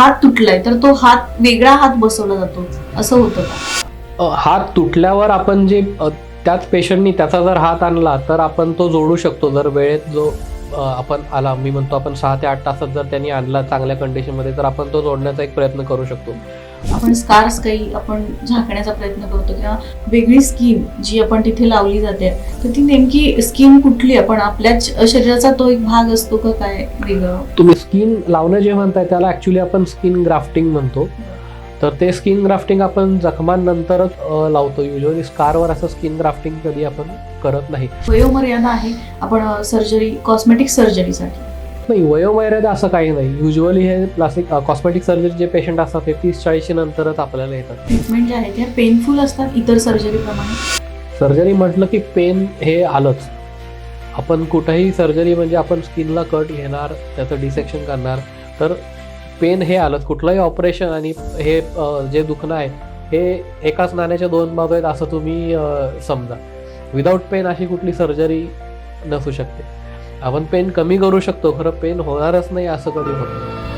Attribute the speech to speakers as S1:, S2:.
S1: हात तुटलाय तर तो हात वेगळा हात बसवला जातो. असं होतं का?
S2: हात तुटल्यावर आपण जे त्याच पेशंटनी त्याचा जर हात आणला तर आपण तो जोडू शकतो जर वेळेत जो आपण आला मी म्हणतो आपण सहा ते आठ तासात जर त्यांनी आणला चांगल्या कंडिशनमध्ये तर आपण तो जोडण्याचा एक प्रयत्न करू शकतो.
S1: आपण स्कार्स काही आपण झाकण्याचा प्रयत्न करतो किंवा वेगळी स्कीन जी आपण तिथे लावली जाते तर ती नेमकी स्कीन कुठली आपण आपल्याच शरीराचा तो एक भाग असतो का काय वेगळं?
S2: तुम्ही स्किन लावणं जे म्हणताय त्याला ॲक्च्युली आपण स्किन ग्राफ्टिंग म्हणतो. तर ते स्किन ग्राफ्टिंग आपण जखमांनंतरच लावतो. युजली स्कारवर असं स्किन ग्राफ्टिंग कधी आपण करत नाही.
S1: वयोमर्यादा आहे. आपण सर्जरी कॉस्मेटिक सर्जरीसाठी
S2: नाही वयोमर्यादा असं काही नाही. युजली हे प्लास्टिक कॉस्मेटिक सर्जरी जे पेशंट असतात ते तीस चाळीशी नंतरच आपल्याला येतात.
S1: ट्रीटमेंट जे आहे त्या पेनफुल असतात इतर सर्जरीप्रमाणे
S2: सर्जरी म्हटलं की पेन हे आलंच. आपण कुठंही सर्जरी म्हणजे आपण स्किनला कट घेणार त्याचं डिसेक्शन करणार तर पेन हे आलंच. कुठलंही ऑपरेशन आणि हे जे दुखणं आहे हे एकाच नाण्याच्या दोन बाजू आहेत असं तुम्ही समजा. विदाऊट पेन अशी कुठली सर्जरी नसू शकते. आपण पेन कमी करू शकतो. खरं पेन होणारच नाही असं कधी होतं